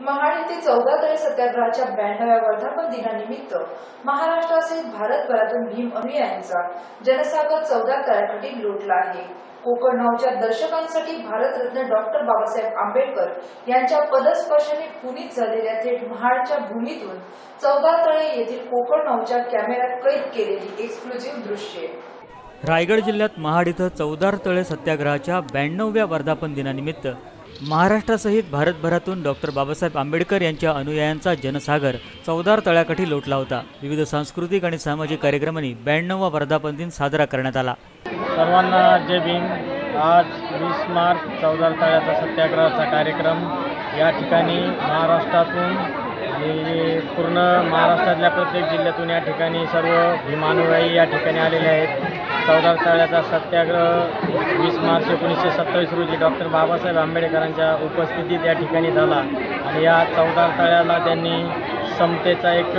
महाड येथे चौदा तळे सत्याग्रहाच्या ब्याण्णव्या वर्धापन दिनानिमित्त महाराष्ट्रासहित भारतभरातून भीम अनुयायांचा जनसागर चौदा तळ्याकडे लोटला आहे. कोकण नावच्या दर्शकांसाठी भारतरत्न डॉक्टर बाबासाहेब आंबेडकर यांच्या पदस्पर्शाने पुनीत झालेल्या थेट महाडच्या भूमीतून चौदा तळे येथील कोकण नावच्या कॅमेऱ्यात कैद केलेली एक्सक्लुझिव्ह दृश्ये. रायगड जिल्ह्यात महाड इथं चौदार तळे सत्याग्रहाच्या ब्याण्णवव्या वर्धापन दिनानिमित्त महाराष्ट्रासहित भारतभरातून डॉक्टर बाबासाहेब आंबेडकर यांच्या अनुयायांचा जनसागर चौदार तळ्याकाठी लोटला होता. विविध सांस्कृतिक आणि सामाजिक कार्यक्रमांनी ब्याण्णववा वर्धापन दिन साजरा करण्यात आला. सर्वांना जय भीम. आज वीस मार्च चौदार तळ्याचा सत्याग्रहाचा कार्यक्रम या ठिकाणी महाराष्ट्रातून आणि पूर्ण महाराष्ट्रातल्या प्रत्येक जिल्ह्यातून या ठिकाणी सर्व भीमानुयायी या ठिकाणी आलेले आहेत. चौदा तळ्याचा सत्याग्रह वीस मार्च एकोणीसशे सत्तावीस रोजी डॉक्टर बाबासाहेब आंबेडकरांच्या उपस्थितीत या ठिकाणी झाला. आणि या चौदा तळ्याला त्यांनी समतेचा एक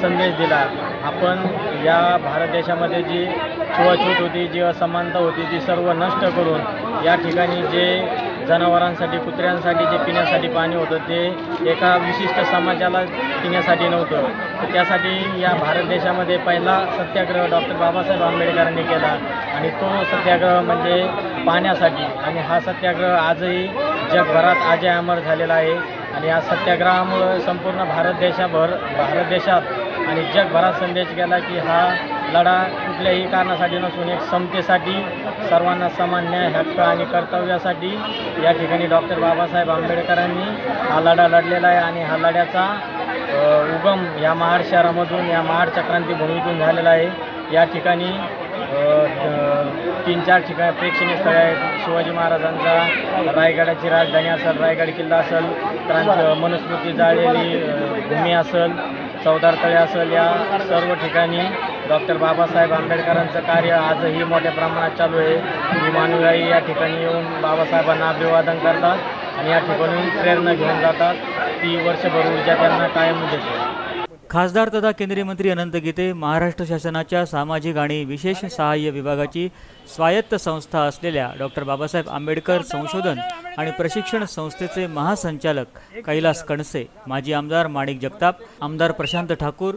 संदेश दिला. आपण या भारत देशामध्ये जी छुवाछूत होती जी असमानता होती ती सर्व नष्ट करून या ठिकाणी जे जनावरांसाठी कुत्र्यांसाठी जे पिण्यासाठी पाणी होतं ते एका विशिष्ट समाजाला पिण्यासाठी नव्हतं. तर त्यासाठी या भारत देशामध्ये पहिला सत्याग्रह डॉक्टर बाबासाहेब आंबेडकरांनी केला आणि तो सत्याग्रह म्हणजे पाण्यासाठी. आणि हा सत्याग्रह आजही जगभरात आजय अमर झालेला आहे. आणि या सत्याग्रहामुळं संपूर्ण भारत देशाभर भारत देशात आणि जगभरात संदेश गेला की हा लढा कुठल्याही कारणासाठी नसून एक समतेसाठी सर्वांना समान न्याय हक्क आणि कर्तव्यासाठी या ठिकाणी डॉक्टर बाबासाहेब आंबेडकरांनी हा लढा लढलेला आहे आणि हा लढ्याचा उगम या महाड शहरामधून या महाडच्या क्रांतीभूमीतून झालेला आहे. या ठिकाणी तीन चार ठिकाणी प्रेक्षणीय स्थळे आहेत. शिवाजी महाराजांचा रायगडाची राजधानी असेल रायगड किल्ला असेल क्रांत मनुस्मृती जाळलेली भूमी असेल चौदार तळे असेल या सर्व ठिकाणी. डॉक्टर बाबासाहेब आंबेडकरांचं कार्य आजही मोठ्या प्रमाणात चालू आहे. विमानुयायी या ठिकाणी येऊन बाबासाहेबांना अभिवादन करतात आणि या ठिकाणी प्रेरणा घेऊन जातात. ती वर्षभर ऊर्जा त्यांना कायम देते खासदार तथा केंद्रीय मंत्री अनंत गीते महाराष्ट्र शासनाच्या सामाजिक आणि विशेष सहाय्य विभागाची स्वायत्त संस्था असलेल्या डॉक्टर बाबासाहेब आंबेडकर संशोधन आणि प्रशिक्षण संस्थेचे महासंचालक कैलास कणसे माजी आमदार माणिक जगताप आमदार प्रशांत ठाकूर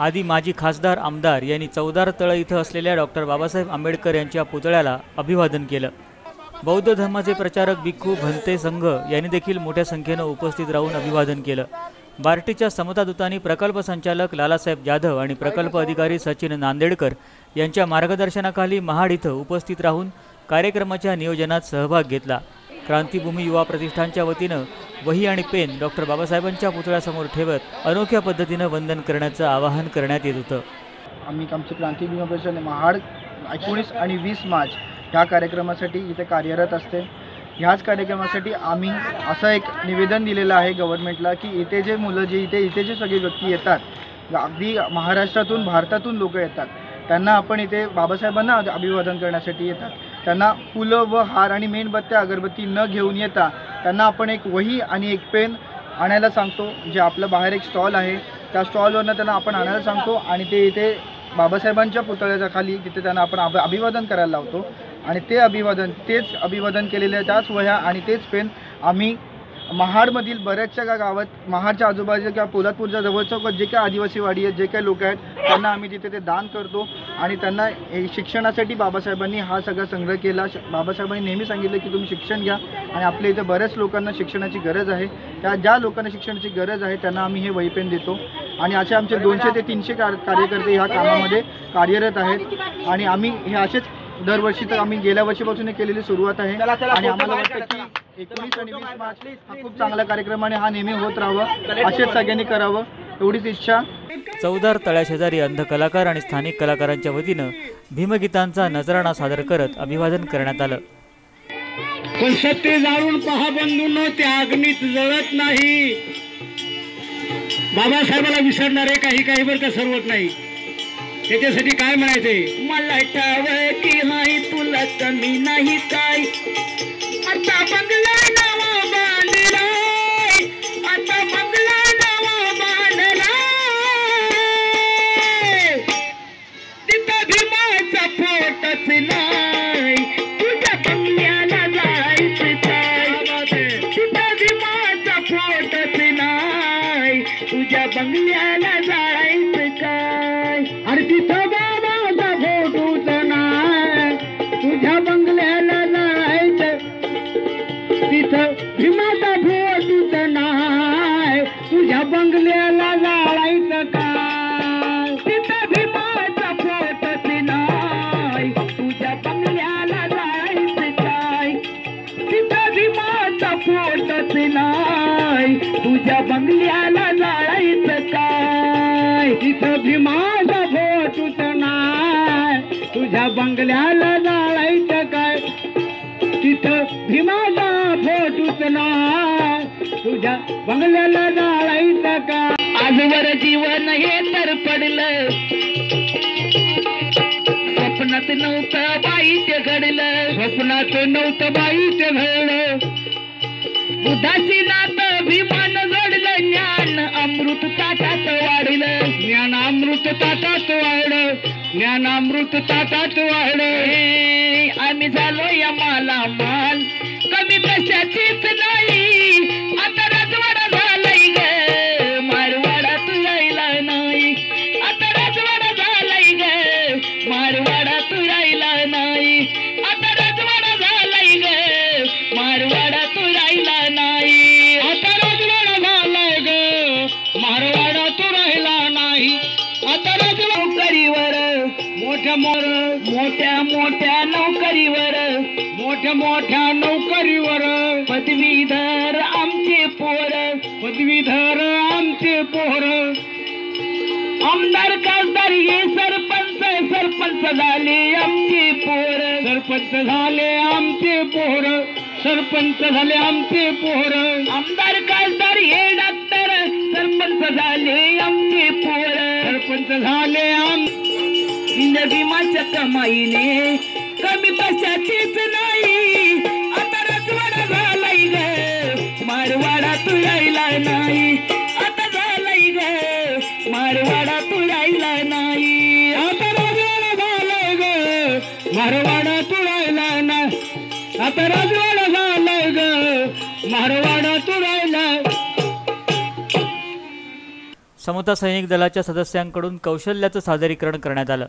आदी माजी खासदार आमदार यांनी चौदार तळ इथं असलेल्या डॉक्टर बाबासाहेब आंबेडकर यांच्या पुतळ्याला अभिवादन केलं. बौद्ध धर्माचे प्रचारक भिक्खू भंते संघ यांनी देखील मोठ्या संख्येनं उपस्थित राहून अभिवादन केलं. बार्टीच्या समतादूतांनी प्रकल्प संचालक लालासाहेब जाधव आणि प्रकल्प अधिकारी सचिन नांदेडकर यांच्या मार्गदर्शनाखाली महाड इथं उपस्थित राहून कार्यक्रमाच्या नियोजनात सहभाग घेतला. क्रांतीभूमी युवा प्रतिष्ठानच्या वतीनं वही आणि पेन डॉक्टर बाबासाहेबांच्या पुतळ्यासमोर ठेवत अनोख्या पद्धतीनं वंदन करण्याचं आवाहन करण्यात येत होतं. आम्ही आमचे क्रांतीभूमी महाड एकोणीस आणि वीस मार्च ह्या कार्यक्रमासाठी इथे कार्यरत असते. ह्याच कार्यक्रमासाठी आम्ही असं एक निवेदन दिलेलं आहे गव्हर्नमेंटला की इथे जे मुलं जे इथे इथे जे सगळे व्यक्ती येतात अगदी महाराष्ट्रातून भारतातून लोक येतात त्यांना आपण इथे बाबासाहेबांना अभिवादन करण्यासाठी येतात. त्यांना फुलं व हार आणि मेणबत्त्या अगरबत्ती न घेऊन येता त्यांना आपण एक वही आणि एक पेन आणायला सांगतो जे आपलं बाहेर एक स्टॉल आहे. त्या स्टॉलवरनं त्यांना आपण आणायला सांगतो आणि ते इथे बाबासाहेबांच्या पुतळ्याच्या खाली तिथे त्यांना आपण अभिवादन करायला लावतो. आणि ते अभिवादन तेच अभिवादन केलेल्या त्याच वह्या आणि तेच पेन आम्ही महाडमधील बऱ्याचशा गा गावात महाडच्या आजूबाजूच्या किंवा पोलादपूरच्या जवळच्या जे काही आदिवासी वाडी आहेत जे काही लोक आहेत त्यांना आम्ही तिथे ते दान करतो आणि त्यांना शिक्षणासाठी बाबासाहेबांनी हा सगळा संग्रह केला. बाबासाहेबांनी नेहमी सांगितलं की तुम्ही शिक्षण घ्या आणि आपल्या इथे बऱ्याच लोकांना शिक्षणाची गरज आहे. त्या ज्या लोकांना शिक्षणाची गरज आहे त्यांना आम्ही हे वहीपेन देतो. आणि असे आमचे दोनशे ते तीनशे कार्यकर्ते ह्या कामामध्ये कार्यरत आहेत. आणि आम्ही हे असेच दरवर्षी तर आम्ही गेल्या वर्षीपासून केलेली सुरुवात आहे. आणि आम्हाला वाटतं की एकोणीस आणि वीस मार्च हा खूप चांगला कार्यक्रम आणि हा नेहमी होत राहावं. असेच सगळ्यांनी करावं एवढीच इच्छा. चौदार तळ्याशेजारी अंध कलाकार आणि स्थानिक कलाकारांच्या वतीनं भीमगीतांचा नजराणा सादर करत अभिवादन करण्यात आलं. पण सत्य जाळून पहा बंधूंनो त्या अग्नीत जळत नाही. बाबासाहेबाला विसरणारे काही काही बरं का सर्वत नाही. त्याच्यासाठी काय म्हणायचंय? मला ठाव की हाय तुला कमी नाही काय? आता बंगला फोटोच नाही तुझ्या बंगल्याला जाळायचं काय? तिथं भीमाचा फोटोच नाही तुझ्या बंगल्याला जाळायचं काय? तिथं भीमाचा फोटोच नाही तुझ्या बंगल्याला जाळायचं का आजवर जीवन हे तर पडलं. स्वप्नात नव्हतं बाईच घडलं. स्वप्नात नव्हतं बाईच घडलं. उदासी नात भीमान जोडलं ज्ञान. अमृत ताटात वाढलं. ज्ञान अमृत ताटात वाढलं. ज्ञान अमृत ताटात वाढलं. आम्ही झालो या माला माल कमी कशाचीच नाही. आता राजवाडा झालाय ग. मारवाडात राहिला नाही. आता राजवाडा झालाय ग. मारवाडात राहिला नाही. मोर मोठ्या मोठ्या नोकरीवर मोठ्या मोठ्या नोकरीवर. पदवीधर आमचे पोर पदवीधर आमचे पोर. आमदार खासदार हे सरपंच सरपंच झाले आमचे पोर. सरपंच झाले आमचे पोर सरपंच झाले आमचे पोर. आमदार खासदार हे डॉक्टर सरपंच झाले आमचे पोर. सरपंच झाले आमचे नवी माझ्या कमाईने. कमी कशाचीच नाही. आता रजवाडा झालाय ग. मारवाडा तू राहिला नाही. आता झालाय ग. मारवाडा तू राहिला नाही. आता राजवाडा झालाय ग. मारवाडा तू राहिला नाही आता राजवाडा झालाय ग. मारवाडा तू राहिला समता सैनिक दलाच्या सदस्यांकडून कौशल्याचं सादरीकरण करण्यात आलं.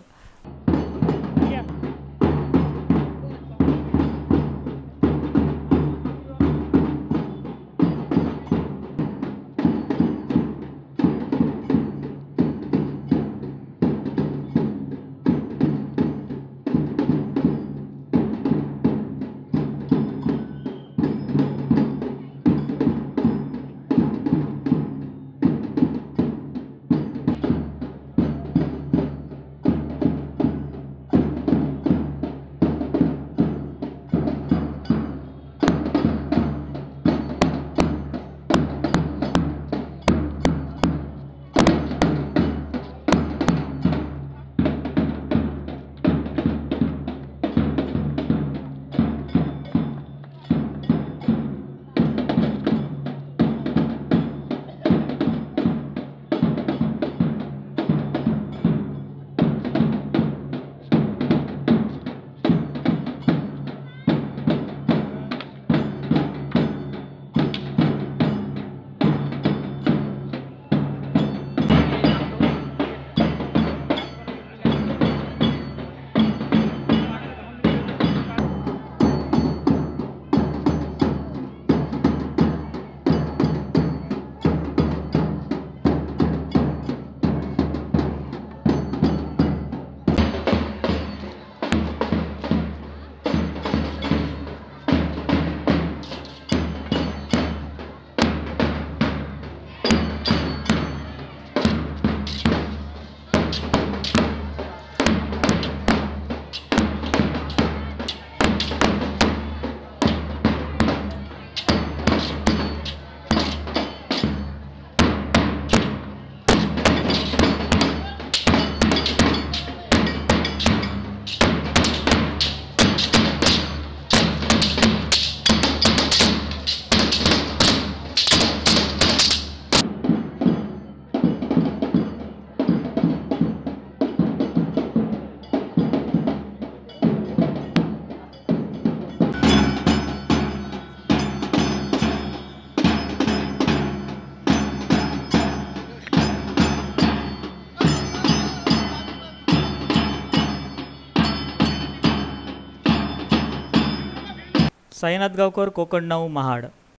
साईनाथ गावकर कोकण नऊ महाड.